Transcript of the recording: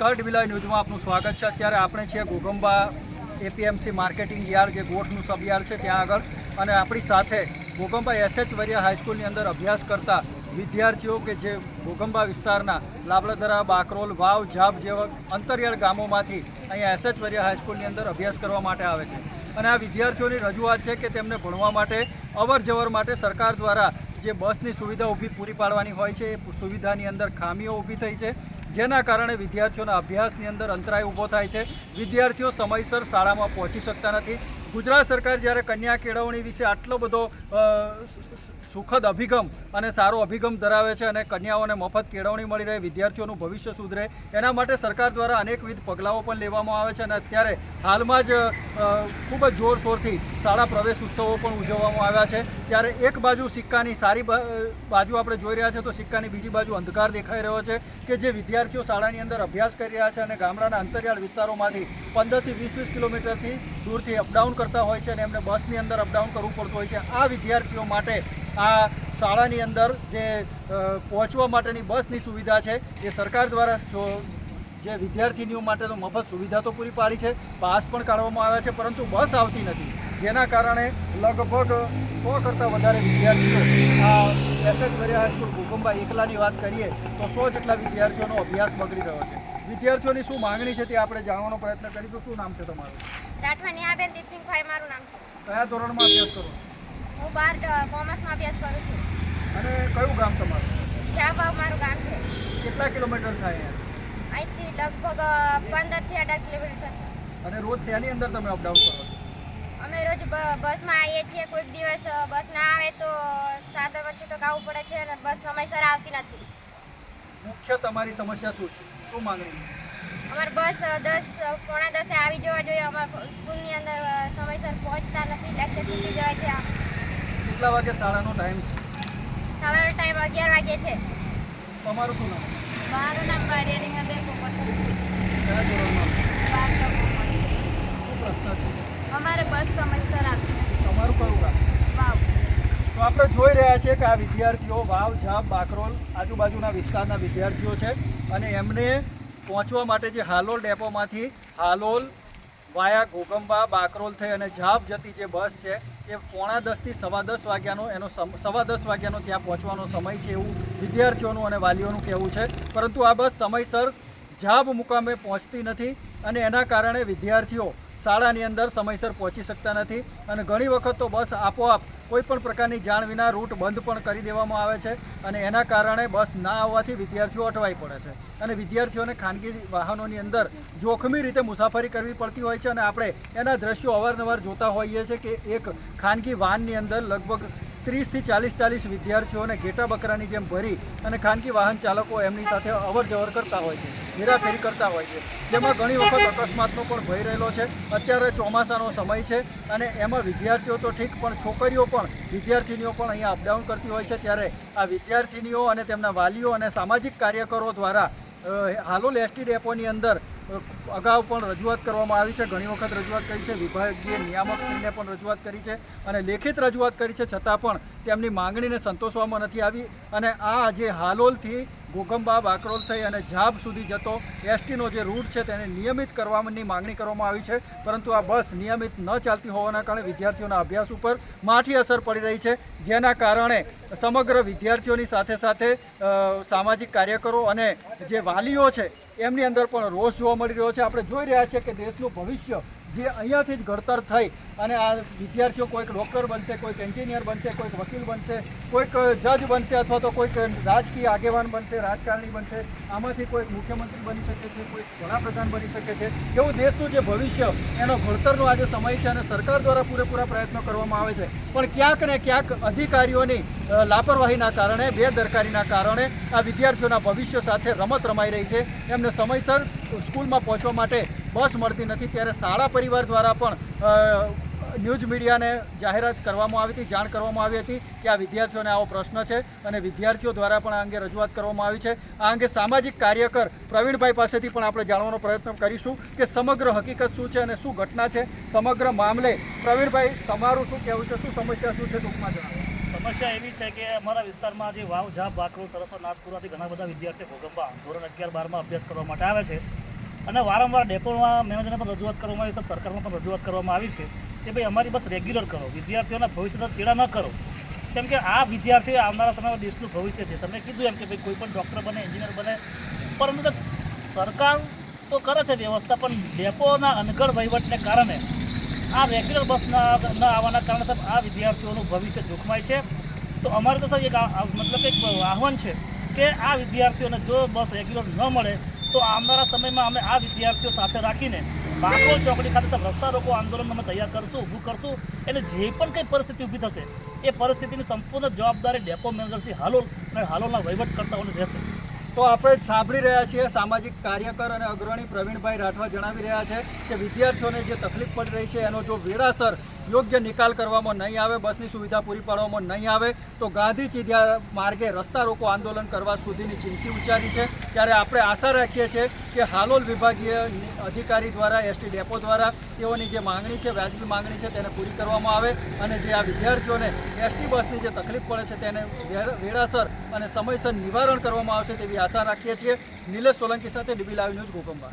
નમસ્કાર ડીબીલાઈ ન્યૂઝમાં આપનું સ્વાગત છે. અત્યારે આપણે છીએ ગોગંબા એપીએમસી માર્કેટિંગ યાર્ડ, જે ગોઠનું સબ યાર્ડ છે ત્યાં આગળ. અને આપણી સાથે ગોગંબા એસએચ વરિયા હાઈસ્કૂલની અંદર અભ્યાસ કરતા વિદ્યાર્થીઓ કે જે ગોગંબા વિસ્તારના લાબળદરા, બાકરોલ, વાવ, જાબ જેવા અંતરિયાળ ગામોમાંથી અહીંયા એસએચ વરિયા હાઈસ્કૂલની અંદર અભ્યાસ કરવા માટે આવે છે. અને આ વિદ્યાર્થીઓની રજૂઆત છે કે તેમને ભણવા માટે અવરજવર માટે સરકાર દ્વારા જે બસની સુવિધા ઊભી પૂરી પાડવાની હોય છે, એ સુવિધાની અંદર ખામીઓ ઊભી થઈ છે. જેના કારણે વિદ્યાર્થીઓના અભ્યાસની અંદર અંતરાય ઊભો થાય છે. વિદ્યાર્થીઓ સમયસર શાળામાં પહોંચી શકતા નથી. ગુજરાત સરકાર જ્યારે કન્યા કેળવણી વિશે આટલો બધો સુખદ અભિગમ અને સારો અભિગમ ધરાવે છે અને કન્યાઓને મફત કેળવણી મળી રહે, વિદ્યાર્થીઓનું ભવિષ્ય સુધરે. એના માટે સરકાર દ્વારા અનેકવિધ પગલાઓ પણ લેવામાં આવે છે અને અત્યારે હાલમાં જ ખૂબ જ જોરશોરથી શાળા પ્રવેશ ઉત્સવો પણ ઉજવવામાં આવ્યા છે. ત્યારે એક બાજુ સિક્કાની સારી બાજુ આપણે જોઈ રહ્યા છે તો સિક્કાની બીજી બાજુ અંધકાર દેખાઈ રહ્યો છે કે જે વિદ્યાર્થીઓ શાળાની અંદર અભ્યાસ કરી રહ્યા છે અને ગામડાના અંતરિયાળ વિસ્તારોમાંથી પંદરથી વીસ વીસ કિલોમીટરથી દૂરથી અપડાઉન કરતા હોય છે અને એમને બસની અંદર અપડાઉન કરવું પડતું હોય છે. આ વિદ્યાર્થીઓ માટે આ શાળાની અંદર જે પહોંચવા માટેની બસની સુવિધા છે એ સરકાર દ્વારા જો- જે વિદ્યાર્થીનીઓ માટેનો મફત સુવિધા તો પૂરી પાડી છે પાસ પણ કાઢવામાં આવ્યા છે પરંતુ બસ આવતી નથી. જેના કારણે લગભગ સો કરતાં વધારે વિદ્યાર્થીઓ આ એસએચ વરિયા હાઈસ્કૂલ ભૂકંબા એકલાની વાત કરીએ તો સો જેટલા વિદ્યાર્થીઓનો અભ્યાસ બગડી રહ્યો છે. વિદ્યાર્થીઓની શું માંગણી છે તે આપણે જાણવાનો પ્રયત્ન કરીશું. શું નામ છે તમારું? રાઠવા નેહાબેન દીપસિંહભાઈ મારું નામ છે. કયા ધોરણમાં અભ્યાસ કરો? હું બાર કોમર્સમાં અભ્યાસ કરું છું. અને કયું ગામ તમારું? જાવા મારું ગામ છે. કેટલા કિલોમીટર થાય અહીંથી લગભગ પંદરથી અઢાર કિલોમીટર થશે. અને રોજ શેની અંદર તમે અપડાઉન કરો અમે રોજ બસમાં આવીએ છીએ કોઈક દિવસ બસ ના આવે તો સાત વચ્ચે તો ગાવું પડે છે અને બસ સમયસર આવતી નથી. મુખ્ય તમારી સમસ્યા શું છે? શું માંગણી? અમારી બસ દસ પોણા દસે આવી જવા જોઈએ. અમારા સ્કૂલની અંદર સમયસર પહોંચતા નથી લેક્ચર છૂટી જાય છે. કેટલા વાગે શાળાનો ટાઈમ શાળાનો ટાઈમ અગિયાર વાગે છે. તમારું શું નામ? મારું નામ બારિયાની હબે કયા ધોરણમાં? શું પ્રશ્ન છે? અમારે બસ સમસ્યા આવતી નથી તમારું કયું ગામ? વાવ. તો આપણે જોઈ રહ્યા છીએ કે આ વિદ્યાર્થીઓ વાવ જાપ બાકરોલ આજુબાજુના વિસ્તારના વિદ્યાર્થીઓ છે અને એમને પહોંચવા માટે જે હાલોલ ડેપોમાંથી હાલોલ વાયા ઘોગંબા, બાકરોલ થઈ અને જાપ જતી જે બસ છે, એ પોણા દસથી સવા દસ વાગ્યાનો એનો સવા દસ વાગ્યાનો ત્યાં પહોંચવાનો સમય છે એવું વિદ્યાર્થીઓનું અને વાલીઓનું કહેવું છે. પરંતુ આ બસ સમયસર જાબ મુકામે પહોંચતી નથી અને એના કારણે વિદ્યાર્થીઓ શાળાની અંદર સમયસર પહોંચી શકતા નથી અને ઘણી વખત તો બસ આપોઆપ કોઈ પણ પ્રકારની જાણ વિના રૂટ બંધ પણ કરી દેવામાં આવે છે અને એના કારણે બસ ના આવવાથી વિદ્યાર્થીઓ અટવાઈ પડે છે. અને વિદ્યાર્થીઓને ખાનગી વાહનોની અંદર જોખમી રીતે મુસાફરી કરવી પડતી હોય છે અને આપણે એના દ્રશ્યો અવારનવાર જોતા હોઈએ છીએ કે એક ખાનગી વાહનની અંદર લગભગ ત્રીસથી ચાલીસ ચાલીસ વિદ્યાર્થીઓને ઘેટા બકરાની જેમ ભરી અને ખાનગી વાહન ચાલકો એમની સાથે અવર કરતા હોય છે. હેરાફેરી કરતા હોય છે. જેમાં ઘણી વખત અકસ્માતનો પણ ભય રહેલો છે. અત્યારે ચોમાસાનો સમય છે અને એમાં વિદ્યાર્થીઓ તો ઠીક, પણ છોકરીઓ પણ વિદ્યાર્થીનીઓ પણ અહીંયા અપડાઉન કરતી હોય છે. ત્યારે આ વિદ્યાર્થીનીઓ અને તેમના વાલીઓ અને સામાજિક કાર્યકરો દ્વારા હાલોલ એસટી ડેપોની અંદર અગાઉ પણ રજૂઆત કરવામાં આવી છે. ઘણી વખત રજૂઆત કરી છે. વિભાગીય નિયામકશ્રીને પણ રજૂઆત કરી છે અને લેખિત રજૂઆત કરી છે. છતાં પણ તેમની માંગણીને સંતોષવામાં નથી આવી અને આ જે હાલોલથી ઘોગંબા બાકરોલ થઈ અને જાબ સુધી જતો એસટીનો જે રૂટ છે તેને નિયમિત કરવાની માંગણી કરવામાં આવી છે. પરંતુ આ બસ નિયમિત ન ચાલતી હોવાના કારણે વિદ્યાર્થીઓના અભ્યાસ ઉપર માઠી અસર પડી રહી છે. જેના કારણે સમગ્ર વિદ્યાર્થીઓની સાથે સાથે સામાજિક કાર્યકરો અને જે વાલીઓ છે, એમની અંદર પણ રોષ જોવા મળી રહ્યો છે. આપણે જોઈ રહ્યા છીએ કે દેશનું ભવિષ્ય જે અહીંયાથી જ ઘડતર થઈ અને આ વિદ્યાર્થીઓ કોઈક ડૉક્ટર બનશે, કોઈક એન્જિનિયર બનશે, કોઈક વકીલ બનશે, કોઈક જજ બનશે અથવા તો કોઈક રાજકીય આગેવાન બનશે, રાજકારણી બનશે, આમાંથી કોઈક મુખ્યમંત્રી બની શકે છે, કોઈક વડાપ્રધાન બની શકે છે. એવું દેશનું જે ભવિષ્ય, એનો ઘડતરનો આજે સમય છે અને સરકાર દ્વારા પૂરેપૂરા પ્રયત્નો કરવામાં આવે છે. પણ ક્યાંક ને ક્યાંક અધિકારીઓની લાપરવાહીના કારણે, બેદરકારીના કારણે આ વિદ્યાર્થીઓના ભવિષ્ય સાથે રમત રમાઈ રહી છે. એમને સમયસર સ્કૂલમાં પહોંચવા માટે બસ મળતી નથી. ત્યારે શાળા પરિવાર દ્વારા પણ ન્યૂઝ મીડિયાને જાહેરાત કરવામાં આવી હતી, જાણ કરવામાં આવી હતી કે આ વિદ્યાર્થીઓને આવો પ્રશ્ન છે અને વિદ્યાર્થીઓ દ્વારા પણ આ અંગે રજૂઆત કરવામાં આવી છે. આ અંગે સામાજિક કાર્યકર પ્રવીણભાઈ પાસેથી પણ આપણે જાણવાનો પ્રયત્ન કરીશું કે સમગ્ર હકીકત શું છે અને શું ઘટના છે. સમગ્ર મામલે પ્રવીણભાઈ, તમારું શું કહેવું છે? શું સમસ્યા શું છે? ટૂંકમાં જણાવો. સમસ્યા એવી છે કે અમારા વિસ્તારમાં જે વાવ, ઝાપ, વાકરો સરસવા નાથપુરાથી ઘણા બધા વિદ્યાર્થીઓ ભોગંબા ધોરણ અગિયાર બારમાં અભ્યાસ કરવા માટે આવે છે. અને વારંવાર ડેપોમાં મેનેજરને પણ રજૂઆત કરવામાં આવી છે, સરકારમાં પણ રજૂઆત કરવામાં આવી છે કે ભાઈ અમારી બસ રેગ્યુલર કરો, વિદ્યાર્થીઓના ભવિષ્યના ચેડા ન કરો. કેમ કે આ વિદ્યાર્થીઓ આવનારા સમયમાં દેશનું ભવિષ્ય છે. તમે કીધું એમ કે ભાઈ કોઈ પણ ડૉક્ટર બને એન્જિનિયર બને, પરંતુ સરકાર તો કરે છે વ્યવસ્થા, પણ ડેપોના અનગઢ વહીવટને કારણે આ રેગ્યુલર બસ ન આવવાના કારણે સાહેબ આ વિદ્યાર્થીઓનું ભવિષ્ય જોખમાય છે. તો અમારે તો સાહેબ એક મતલબ એક આહવાન છે કે આ વિદ્યાર્થીઓને જો બસ રેગ્યુલર ન મળે તો આવનારા સમયમાં અમે આ વિદ્યાર્થીઓ સાથે રાખીને બાકોલ ચોકડી ખાતે રસ્તા રોકો આંદોલન અમે તૈયાર કરશું, ઊભું કરશું. એટલે જે પણ કંઈ પરિસ્થિતિ ઊભી થશે, એ પરિસ્થિતિની સંપૂર્ણ જવાબદારી ડેપો મેનેજરશ્રી હાલોલ અને હાલોલના વહીવટકર્તાઓને રહેશે. તો આપણે સાંભળી રહ્યા છીએ સામાજિક કાર્યકર અને અગ્રણી પ્રવીણભાઈ રાઠવા જણાવી રહ્યા છે કે વિદ્યાર્થીઓને જે તકલીફ પડી રહી છે, એનો જો વેળાસર યોગ્ય નિકાલ કરવામાં નહીં આવે, બસની સુવિધા પૂરી પાડવામાં નહીં આવે, તો ગાંધી ચીધ્યા માર્ગે રસ્તા રોકો આંદોલન કરવા સુધીની ચીમકી ઉચ્ચારી છે. ત્યારે આપણે આશા રાખીએ છીએ કે હાલોલ વિભાગીય અધિકારી દ્વારા, એસટી ડેપો દ્વારા તેઓની જે માંગણી છે, વ્યાજબી માંગણી છે, તેને પૂરી કરવામાં આવે અને જે આ વિદ્યાર્થીઓને એસટી બસની જે તકલીફ પડે છે, તેને વેળાસર અને સમયસર નિવારણ કરવામાં આવશે તેવી આશા રાખીએ છીએ. નિલેશ સોલંકી સાથે ડીબી લાઈવ ન્યૂઝ ગોગંબા